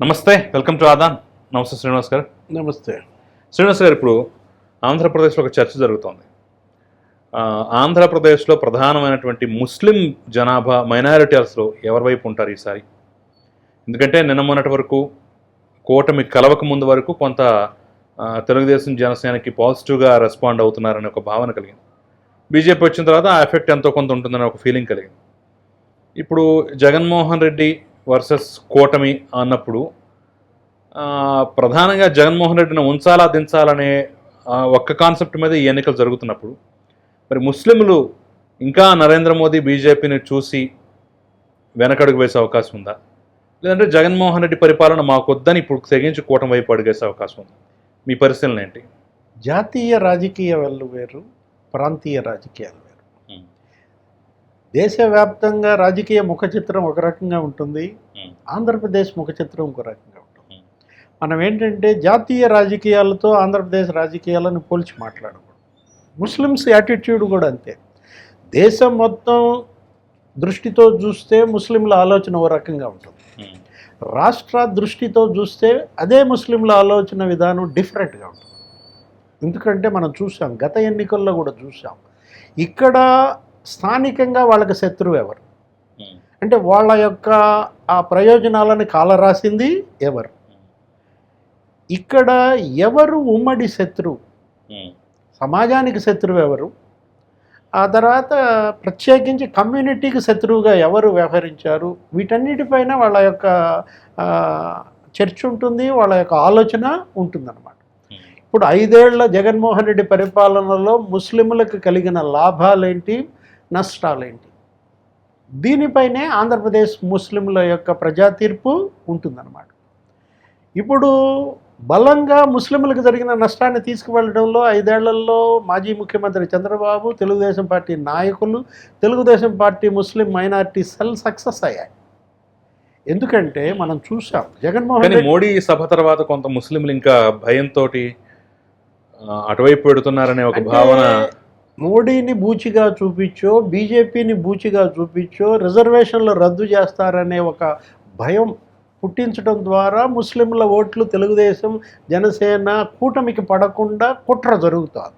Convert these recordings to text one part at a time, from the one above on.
నమస్తే welcome to Aadan. నమస్తే శ్రీనివాస్ గారు. నమస్తే. శ్రీనివాస్ గారు ఇప్పుడు ఆంధ్రప్రదేశ్లో ఒక చర్చ జరుగుతోంది. ఆంధ్రప్రదేశ్లో ప్రధానమైనటువంటి ముస్లిం జనాభా మైనారిటీస్లో ఎవరి వైపు ఉంటారు ఈసారి? ఎందుకంటే నిన్న మొన్నటి వరకు కూటమి కలవక ముందు వరకు కొంత తెలుగుదేశం జనసేనకి పాజిటివ్గా రెస్పాండ్ అవుతున్నారనే ఒక భావన కలిగింది. బీజేపీ వచ్చిన తర్వాత ఆ ఎఫెక్ట్ ఎంతో కొంత ఉంటుందనే ఒక ఫీలింగ్ కలిగింది. ఇప్పుడు జగన్మోహన్ రెడ్డి వర్సెస్ కూటమి అన్నప్పుడు ప్రధానంగా జగన్మోహన్ రెడ్డిని ఉంచాలా దించాలనే ఒక్క కాన్సెప్ట్ మీద ఈ ఎన్నికలు జరుగుతున్నప్పుడు మరి ముస్లింలు ఇంకా నరేంద్ర మోదీ బీజేపీని చూసి వెనకడుగు వేసే అవకాశం ఉందా? లేదంటే జగన్మోహన్ రెడ్డి పరిపాలన మాకొద్దని ఇప్పుడు తెగించి కూటమి వైపు అడిగేసే అవకాశం ఉంది? మీ పరిశీలన ఏంటి? జాతీయ రాజకీయాలు వేరు ప్రాంతీయ రాజకీయాలు. దేశవ్యాప్తంగా రాజకీయ ముఖ చిత్రం ఒక రకంగా ఉంటుంది. ఆంధ్రప్రదేశ్ ముఖ చిత్రం ఒక రకంగా ఉంటుంది. మనం ఏంటంటే జాతీయ రాజకీయాలతో ఆంధ్రప్రదేశ్ రాజకీయాలను పోల్చి మాట్లాడకూడదు. ముస్లిమ్స్ యాటిట్యూడ్ కూడా అంతే. దేశం మొత్తం దృష్టితో చూస్తే ముస్లింల ఆలోచన ఓ రకంగా ఉంటుంది. రాష్ట్ర దృష్టితో చూస్తే అదే ముస్లింల ఆలోచన విధానం డిఫరెంట్గా ఉంటుంది. ఎందుకంటే మనం చూసాం గత ఎన్నికల్లో కూడా చూసాం. ఇక్కడ స్థానికంగా వాళ్ళకి శత్రువు ఎవరు? అంటే వాళ్ళ యొక్క ఆ ప్రయోజనాలను కాలరాసింది ఎవరు? ఇక్కడ ఎవరు ఉమ్మడి శత్రువు? సమాజానికి శత్రువు ఎవరు? ఆ తర్వాత ప్రత్యేకించి కమ్యూనిటీకి శత్రువుగా ఎవరు వ్యవహరించారు? వీటన్నిటిపైన వాళ్ళ యొక్క చర్చ ఉంటుంది వాళ్ళ యొక్క ఆలోచన ఉంటుందన్నమాట. ఇప్పుడు ఐదేళ్ళ జగన్మోహన్ రెడ్డి పరిపాలనలో ముస్లింలకు కలిగిన లాభాలేంటి? నష్టాలేంటి? దీనిపైనే ఆంధ్రప్రదేశ్ ముస్లింల యొక్క ప్రజా తీర్పు ఉంటుందన్నమాట. ఇప్పుడు బలంగా ముస్లింలకు జరిగిన నష్టాన్ని తీసుకువెళ్ళడంలో ఐదేళ్ళలో మాజీ ముఖ్యమంత్రి చంద్రబాబు తెలుగుదేశం పార్టీ నాయకులు Telugu Desam party Muslim minority cell success అయ్యాయి. ఎందుకంటే మనం చూసాం జగన్మోహన్ మోడీ సభ తర్వాత కొంత ముస్లింలు ఇంకా భయంతో అటువైపు పెడుతున్నారనే ఒక భావన మోడీని బూచిగా చూపించో బీజేపీని బూచిగా చూపించో రిజర్వేషన్లు రద్దు చేస్తారనే ఒక భయం పుట్టించడం ద్వారా ముస్లింల ఓట్లు తెలుగుదేశం జనసేన కూటమికి పడకుండా కుట్ర జరుగుతుంది.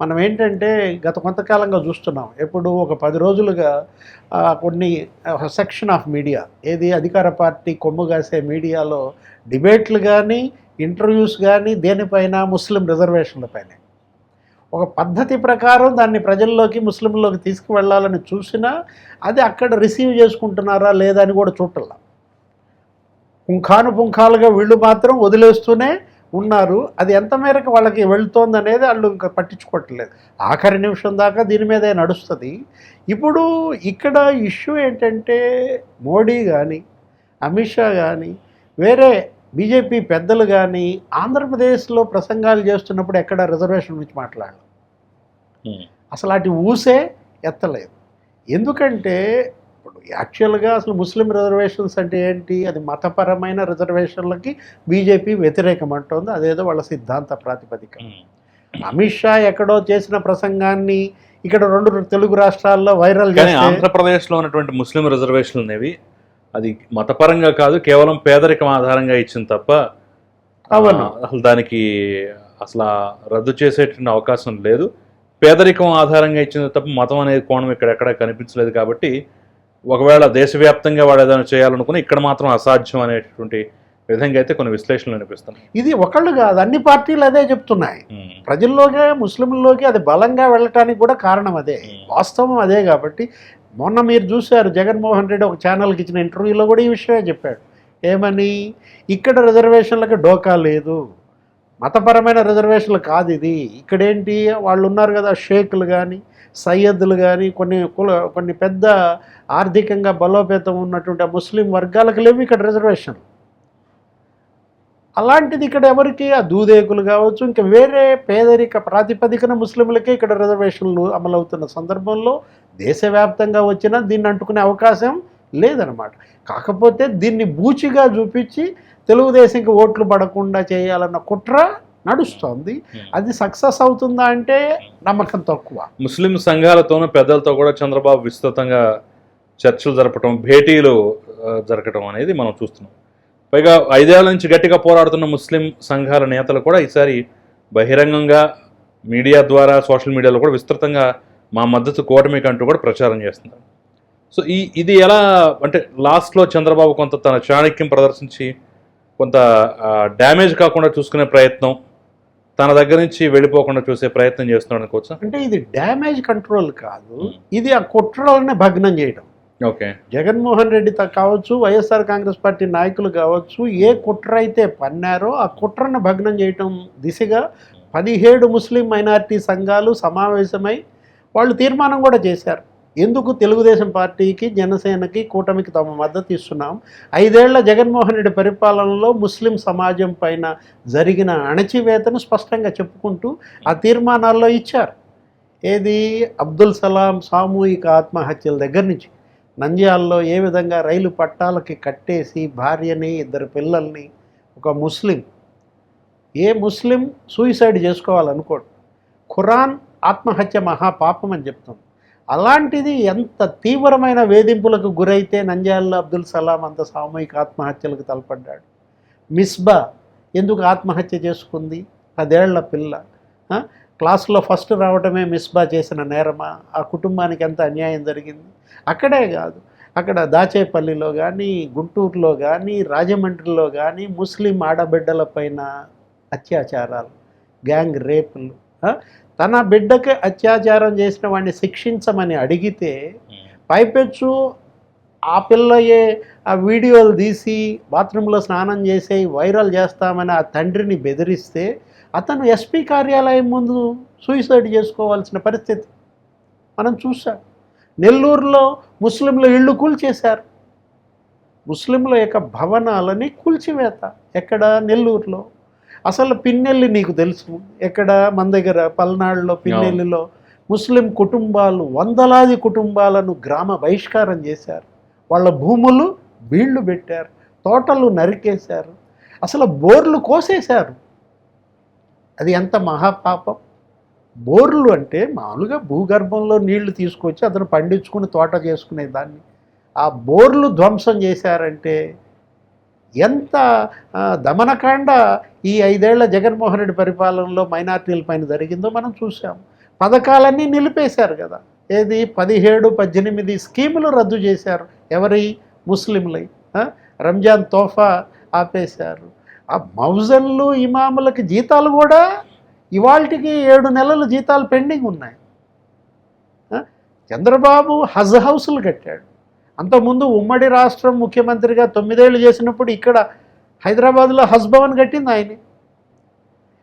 మనం ఏంటంటే గత కొంతకాలంగా చూస్తున్నాం ఎప్పుడు ఒక పది రోజులుగా కొన్ని సెక్షన్ ఆఫ్ మీడియా ఏది అధికార పార్టీ కొమ్ము కాసే మీడియాలో డిబేట్లు కానీ ఇంటర్వ్యూస్ కానీ దేనిపైన ముస్లిం రిజర్వేషన్లపైనే. ఒక పద్ధతి ప్రకారం దాన్ని ప్రజల్లోకి ముస్లింల్లోకి తీసుకువెళ్ళాలని చూసినా అది అక్కడ రిసీవ్ చేసుకుంటున్నారా లేదా అని కూడా చూడాల పుంఖాను పుంఖాలుగా వీళ్ళు మాత్రం వదిలేస్తూనే ఉన్నారు. అది ఎంత మేరకు వాళ్ళకి వెళ్తోంది అనేది వాళ్ళు ఇంకా పట్టించుకోవట్లేదు ఆఖరి నిమిషం దాకా దీని మీదే నడుస్తుంది. ఇప్పుడు ఇక్కడ ఇష్యూ ఏంటంటే మోడీ కానీ అమిత్ షా కానీ వేరే బీజేపీ పెద్దలు కానీ ఆంధ్రప్రదేశ్లో ప్రసంగాలు చేస్తున్నప్పుడు ఎక్కడ రిజర్వేషన్ గురించి మాట్లాడాలి ఉమ్, అసలు అటు ఊసే ఎత్తలేదు. ఎందుకంటే ఇప్పుడు యాక్చువల్గా అసలు ముస్లిం రిజర్వేషన్స్ అంటే ఏంటి? అది మతపరమైన రిజర్వేషన్లకి బీజేపీ వ్యతిరేకం అంటోంది. అదేదో వాళ్ళ సిద్ధాంత ప్రాతిపదిక. అమిత్ షా ఎక్కడో చేసిన ప్రసంగాన్ని ఇక్కడ రెండు తెలుగు రాష్ట్రాల్లో వైరల్ ఆంధ్రప్రదేశ్లో ఉన్నటువంటి ముస్లిం రిజర్వేషన్లు అనేవి అది మతపరంగా కాదు కేవలం పేదరికం ఆధారంగా ఇచ్చింది తప్ప అవును. అసలు దానికి అసలు రద్దు చేసేటువంటి అవకాశం లేదు. పేదరికం ఆధారంగా ఇచ్చింది తప్ప మతం అనేది కోణం ఇక్కడ ఎక్కడ కనిపించలేదు కాబట్టి ఒకవేళ దేశవ్యాప్తంగా వాడు ఏదైనా చేయాలనుకుని ఇక్కడ మాత్రం అసాధ్యం అనేటువంటి విధంగా అయితే కొన్ని విశ్లేషణలు అనిపిస్తున్నాయి ఇది ఒకళ్ళు కాదు అన్ని పార్టీలు అదే చెప్తున్నాయి. ప్రజల్లోకి ముస్లింల్లోకి అది బలంగా వెళ్ళటానికి కూడా కారణం అదే. వాస్తవం అదే కాబట్టి మొన్న మీరు చూశారు జగన్మోహన్ రెడ్డి ఒక ఛానల్కి ఇచ్చిన ఇంటర్వ్యూలో కూడా ఈ విషయమే చెప్పాడు. ఏమని? ఇక్కడ రిజర్వేషన్లకు డోకా లేదు. మతపరమైన రిజర్వేషన్లు కాదు ఇది. ఇక్కడేంటి? వాళ్ళు ఉన్నారు కదా షేకులు కానీ సయ్యద్దులు కానీ కొన్ని కుల కొన్ని పెద్ద ఆర్థికంగా బలోపేతం ఉన్నటువంటి ముస్లిం వర్గాలకు లేవు ఇక్కడ రిజర్వేషన్ అలాంటిది ఇక్కడ ఎవరికి? ఆ దూదేకులు కావచ్చు ఇంకా వేరే పేదరిక ప్రాతిపదికన ముస్లింలకే ఇక్కడ రిజర్వేషన్లు అమలవుతున్న సందర్భంలో దేశవ్యాప్తంగా వచ్చినా దీన్ని అంటుకునే అవకాశం లేదనమాట కాకపోతే దీన్ని బూచిగా చూపించి తెలుగుదేశంకి ఓట్లు పడకుండా చేయాలన్న కుట్ర నడుస్తోంది. ఉమ్. అది సక్సెస్ అవుతుందా అంటే నమ్మకం తక్కువ. ముస్లిం సంఘాలతోనూ పెద్దలతో కూడా చంద్రబాబు విస్తృతంగా చర్చలు జరపటం భేటీలు జరగటం అనేది మనం చూస్తున్నాం. పైగా ఐదేళ్ళ నుంచి గట్టిగా పోరాడుతున్న ముస్లిం సంఘాల నేతలు కూడా ఈసారి బహిరంగంగా మీడియా ద్వారా సోషల్ మీడియాలో కూడా విస్తృతంగా మా మద్దతు కూటమికి అంటూ కూడా ప్రచారం చేస్తున్నారు. సో ఈ ఇది ఎలా అంటే లాస్ట్లో చంద్రబాబు కొంత తన చాణక్యం ప్రదర్శించి కొంత డ్యామేజ్ కాకుండా చూసుకునే ప్రయత్నం తన దగ్గర నుంచి వెళ్ళిపోకుండా చూసే ప్రయత్నం చేస్తున్నాడు అనుకోవచ్చా అంటే ఇది డ్యామేజ్ కంట్రోల్ కాదు. ఇది ఆ కుట్రలనే భగ్నం చేయడం ఓకే. జగన్మోహన్ రెడ్డి త- కావచ్చు వైఎస్ఆర్ కాంగ్రెస్ పార్టీ నాయకులు కావచ్చు ఏ కుట్ర అయితే పన్నారో ఆ కుట్రను భగ్నం చేయటం దిశగా పదిహేడు ముస్లిం మైనారిటీ సంఘాలు సమావేశమై వాళ్ళు తీర్మానం కూడా చేశారు. ఎందుకు తెలుగుదేశం పార్టీకి జనసేనకి కూటమికి తమ మద్దతు ఇస్తున్నాం? ఐదేళ్ళ జగన్మోహన్ రెడ్డి పరిపాలనలో ముస్లిం సమాజం పైన జరిగిన అణచివేతను స్పష్టంగా చెప్పుకుంటూ ఆ తీర్మానాల్లో ఇచ్చారు. ఏది? అబ్దుల్ సలాం సామూహిక ఆత్మహత్యల దగ్గర నుంచి. నంద్యాలలో ఏ విధంగా రైలు పట్టాలకి కట్టేసి భార్యని ఇద్దరు పిల్లల్ని ఒక ముస్లిం. ఏ ముస్లిం సూయిసైడ్ చేసుకోవాలనుకోడు. ఖురాన్ ఆత్మహత్య మహాపాపం అని చెప్తాం. అలాంటిది ఎంత తీవ్రమైన వేధింపులకు గురైతే నంద్యాలలో అబ్దుల్ సలాం అంత సామూహిక ఆత్మహత్యలకు తలపడ్డాడు. మిస్బా ఎందుకు ఆత్మహత్య చేసుకుంది? పదేళ్ళ పిల్ల. క్లాసులో ఫస్ట్ రావడమే మిస్బా చేసిన నేరమా? ఆ కుటుంబానికి ఎంత అన్యాయం జరిగింది? అక్కడే కాదు. అక్కడ దాచేపల్లిలో కానీ గుంటూరులో కానీ రాజమండ్రిలో కానీ ముస్లిం ఆడబిడ్డల పైన అత్యాచారాలు గ్యాంగ్ రేపులు? తన బిడ్డకి అత్యాచారం చేసిన వాడిని శిక్షించమని అడిగితే పైపెచ్చు ఆ పిల్లయే ఆ వీడియోలు తీసి బాత్రూంలో స్నానం చేసి వైరల్ చేస్తామని ఆ తండ్రిని బెదిరిస్తే అతను ఎస్పీ కార్యాలయం ముందు సూసైడ్ చేసుకోవాల్సిన పరిస్థితి. మనం చూసాం నెల్లూరులో ముస్లింల ఇళ్ళు కూల్చేశారు. ముస్లింల యొక్క భవనాలని కూల్చివేత. ఎక్కడ? నెల్లూరులో. అసలు పిన్నెల్లి నీకు తెలుసు? ఎక్కడ? మన దగ్గర పల్నాడులో పిన్నెల్లిలో ముస్లిం కుటుంబాలు వందలాది కుటుంబాలను గ్రామ బహిష్కారం చేశారు. వాళ్ళ భూములు వీళ్ళు పెట్టారు. తోటలు నరికేశారు. అసలు బోర్లు కోసేశారు. అది ఎంత మహాపాపం? బోర్లు అంటే మామూలుగా భూగర్భంలో నీళ్ళు తీసుకొచ్చి అతను పండించుకుని తోట చేసుకునే దాన్ని. ఆ బోర్లు ధ్వంసం చేశారంటే ఎంత దమనకాండ ఈ ఐదేళ్ళ జగన్మోహన్ రెడ్డి పరిపాలనలో మైనార్టీల పైన జరిగిందో మనం చూసాం పథకాలన్నీ నిలిపేశారు కదా. ఏది? పదిహేడు పద్దెనిమిది స్కీములు రద్దు చేశారు ఎవరి? ముస్లింలై రంజాన్ తోఫా ఆపేశారు. ఆ మౌజల్లు ఇమాములకి జీతాలు కూడా ఇవాళకి ఏడు నెలలు జీతాలు పెండింగ్ ఉన్నాయి. చంద్రబాబు హజ్ హౌసులు కట్టాడు. అంతకుముందు ఉమ్మడి రాష్ట్రం ముఖ్యమంత్రిగా తొమ్మిదేళ్ళు చేసినప్పుడు ఇక్కడ హైదరాబాద్లో హజ్ భవన్ కట్టింది ఆయనే.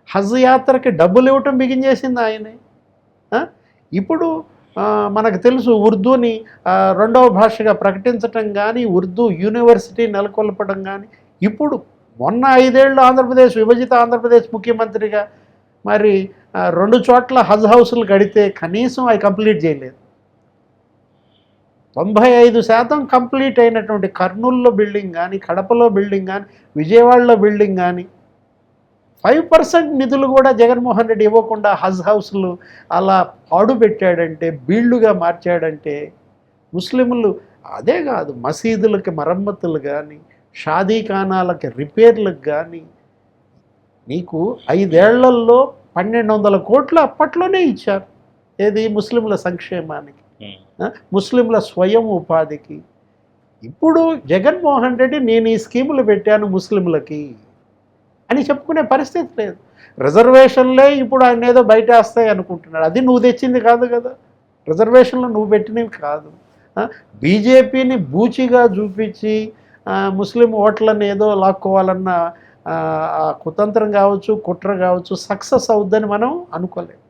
హజ్ యాత్రకి డబ్బులు ఇవ్వటం బిగించేసింది ఆయనే. ఇప్పుడు మనకు తెలుసు ఉర్దూని రెండవ భాషగా ప్రకటించటం కానీ ఉర్దూ యూనివర్సిటీ నెలకొల్పడం కానీ ఇప్పుడు మొన్న ఐదేళ్ళు ఆంధ్రప్రదేశ్ విభజిత ఆంధ్రప్రదేశ్ ముఖ్యమంత్రిగా మరి రెండు చోట్ల హజ్ హౌసులు కడితే కనీసం అవి కంప్లీట్ చేయలేదు. తొంభై ఐదు శాతం కంప్లీట్ అయినటువంటి కర్నూలులో బిల్డింగ్ కానీ కడపలో బిల్డింగ్ కానీ విజయవాడలో బిల్డింగ్ కానీ ఫైవ్ పర్సెంట్ నిధులు కూడా జగన్మోహన్ రెడ్డి ఇవ్వకుండా హజ్ హౌస్లు అలా పాడు పెట్టాడంటే బీళ్ళుగా మార్చాడంటే ముస్లింలు అదే కాదు మసీదులకి మరమ్మతులు కానీ షాదీఖానాలకి రిపేర్లకు కానీ నీకు ఐదేళ్ళలో పన్నెండు వందల కోట్లు అప్పట్లోనే ఇచ్చారు. ఏది? ముస్లింల సంక్షేమానికి. ఆ, ముస్లింల స్వయం ఉపాధికి. ఇప్పుడు జగన్మోహన్ రెడ్డి నేను ఈ స్కీములు పెట్టాను ముస్లింలకి అని చెప్పుకునే పరిస్థితి లేదు. రిజర్వేషన్లే ఇప్పుడు ఆయన ఏదో బయట వస్తాయి అనుకుంటున్నాడు. అది నువ్వు తెచ్చింది కాదు కదా. రిజర్వేషన్లు నువ్వు పెట్టినవి కాదు. బీజేపీని బూచిగా చూపించి ముస్లిం ఓట్లను ఏదో లాక్కోవాలన్న కుతంత్రం కావచ్చు కుట్ర కావచ్చు సక్సెస్ అవుద్దని మనం అనుకోలేం.